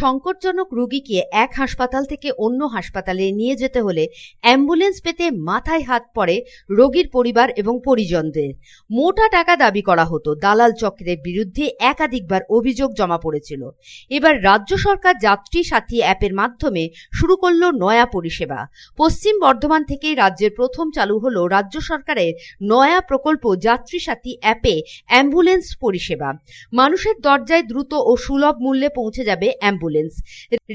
সংকটজনক রোগীকে এক হাসপাতাল থেকে অন্য হাসপাতালে নিয়ে যেতে হলে অ্যাম্বুলেন্স পেতে মাথায় হাত পড়ে রোগীর পরিবার এবং পরিজনদের। মোটা টাকা দাবি করা হতো। দালাল চক্রের বিরুদ্ধে একাধিকবার অভিযোগ জমা পড়েছিল। এবার রাজ্য সরকার যাত্রী সাথী অ্যাপের মাধ্যমে শুরু করল নয়া পরিষেবা। পশ্চিম বর্ধমান থেকে রাজ্যের প্রথম চালু হলো রাজ্য সরকারের নয়া প্রকল্প যাত্রী সাথী অ্যাপে অ্যাম্বুলেন্স পরিষেবা। মানুষের দরজায় দ্রুত ও সুলভ মূল্যে পৌঁছে যাবে অ্যাম্বুলেন্স।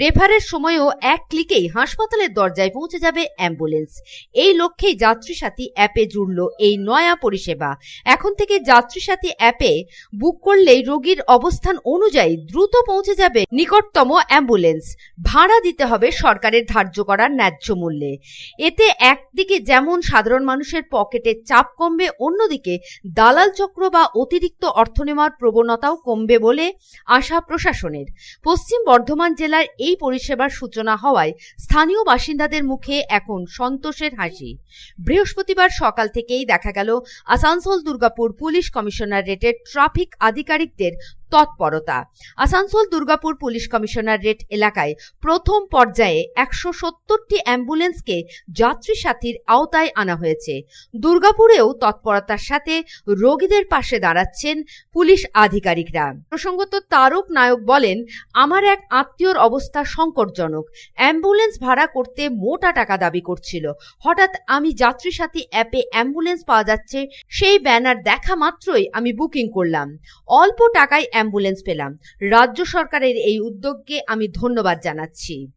রেফারের সময়ও এক ক্লিকেই হাসপাতালের দরজায় পৌঁছে যাবে অ্যাম্বুলেন্স। এই লক্ষ্যেই যাত্রী সাথী অ্যাপে জুড়ল এই নয়া পরিষেবা। এখন থেকে যাত্রী সাথী অ্যাপে বুক করলেই রোগীর অবস্থান অনুযায়ী দ্রুত পৌঁছে যাবে নিকটতম অ্যাম্বুলেন্স। ভাড়া দিতে হবে সরকারের ধার্য করার ন্যায্য মূল্যে। এতে একদিকে যেমন সাধারণ মানুষের পকেটে চাপ কমবে, অন্যদিকে দালাল চক্র বা অতিরিক্ত অর্থ নেওয়ার প্রবণতাও কমবে বলে আশা প্রশাসনের। পশ্চিম বর্ধমান জেলার এই পরিষেবার সূচনা হওয়ায় স্থানীয় বাসিন্দাদের মুখে এখন সন্তোষের হাসি। বৃহস্পতিবার সকাল থেকেই দেখা গেল, আসানসোল দুর্গাপুর পুলিশ কমিশনারেটের ট্রাফিক আধিকারিকদের তৎপরতা। আসানসোল দুর্গাপুর পুলিশ কমিশনারেট এলাকায় প্রথম পর্যায়ে একশো সত্তরটি অ্যাম্বুলেন্সকে যাত্রী সাথীর আওতায় আনা হয়েছে। দুর্গাপুরেও তৎপরতার সাথে রোগীদের পাশে দাঁড়াচ্ছেন পুলিশ আধিকারিকরা। প্রসঙ্গত তারক নায়ক বলেন, আমার এক আত্মীয়র অবস্থা সংকটজনক। অ্যাম্বুলেন্স ভাড়া করতে মোটা টাকা দাবি করছিল। হঠাৎ আমি যাত্রী সাথী অ্যাপে অ্যাম্বুলেন্স পাওয়া যাচ্ছে, সেই ব্যানার দেখা মাত্রই আমি বুকিং করলাম। অল্প টাকায় অ্যাম্বুলেন্স পেলাম। রাজ্য সরকারের এই উদ্যোগকে আমি ধন্যবাদ জানাচ্ছি।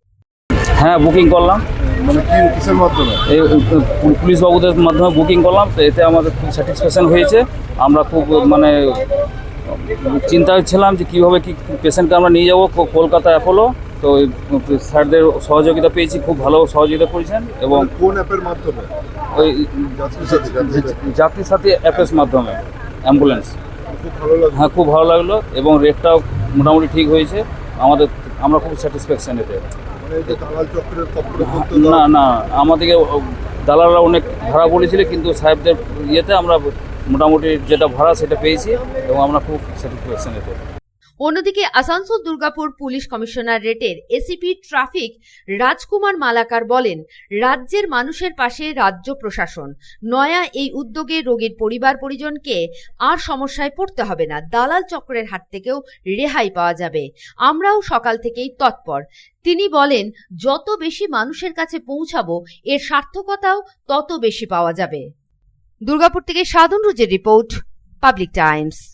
হ্যাঁ বুকিং করলাম। মানে কিসের মাধ্যমে? এই পুলিশ বাবুদের মাধ্যমে বুকিং করলাম। তো এতে আমাদের খুব স্যাটিসফ্যাকশন হয়েছে। আমরা খুব মানে চিন্তায় ছিলাম যে কীভাবে কি পেশেন্টকে আমরা নিয়ে যাব। কো- কলকাতা অ্যাপোলো তো এই স্যারদের সহযোগিতা পেয়েছি। খুব ভালো সহযোগিতা করেছেন এবং মানে কোন অ্যাপের মাধ্যমে? ওই যাত্রী সাথী অ্যাপের মাধ্যমে। অ্যাম্বুলেন্স। হ্যাঁ খুব ভালো লাগল এবং রেটটাও মোটামুটি ঠিক হয়েছে। আমাদের আমরা খুব স্যাটিসফ্যাকশন এতে। মানে এই যে দালাল চক্রের কপড়ে বলতে না না আমাদেরকে দালালরা অনেক ভাড়া বলেছিল কিন্তু সাহেবদের ইয়েতে আমরা মোটামুটি যেটা ভাড়া সেটা পেয়েছি এবং আমরা খুব স্যাটিসফ্যাকশন এতে। অন্যদিকে আসানসোল দুর্গাপুর পুলিশ কমিশনারেটের এসিপি ট্রাফিক রাজকুমার মালাকার বলেন, রাজ্যের মানুষের পাশে রাজ্য প্রশাসন। নয়া এই উদ্যোগে রোগীর পরিবার পরিজনকে আর সমস্যায় পড়তে হবে না। দালাল চক্রের হাত থেকেও রেহাই পাওয়া যাবে। আমরাও সকাল থেকেই তৎপর। তিনি বলেন, যত বেশি মানুষের কাছে পৌঁছাবো, এর সার্থকতাও তত বেশি পাওয়া যাবে। দুর্গাপুর থেকে সাধন রুজের report, public times.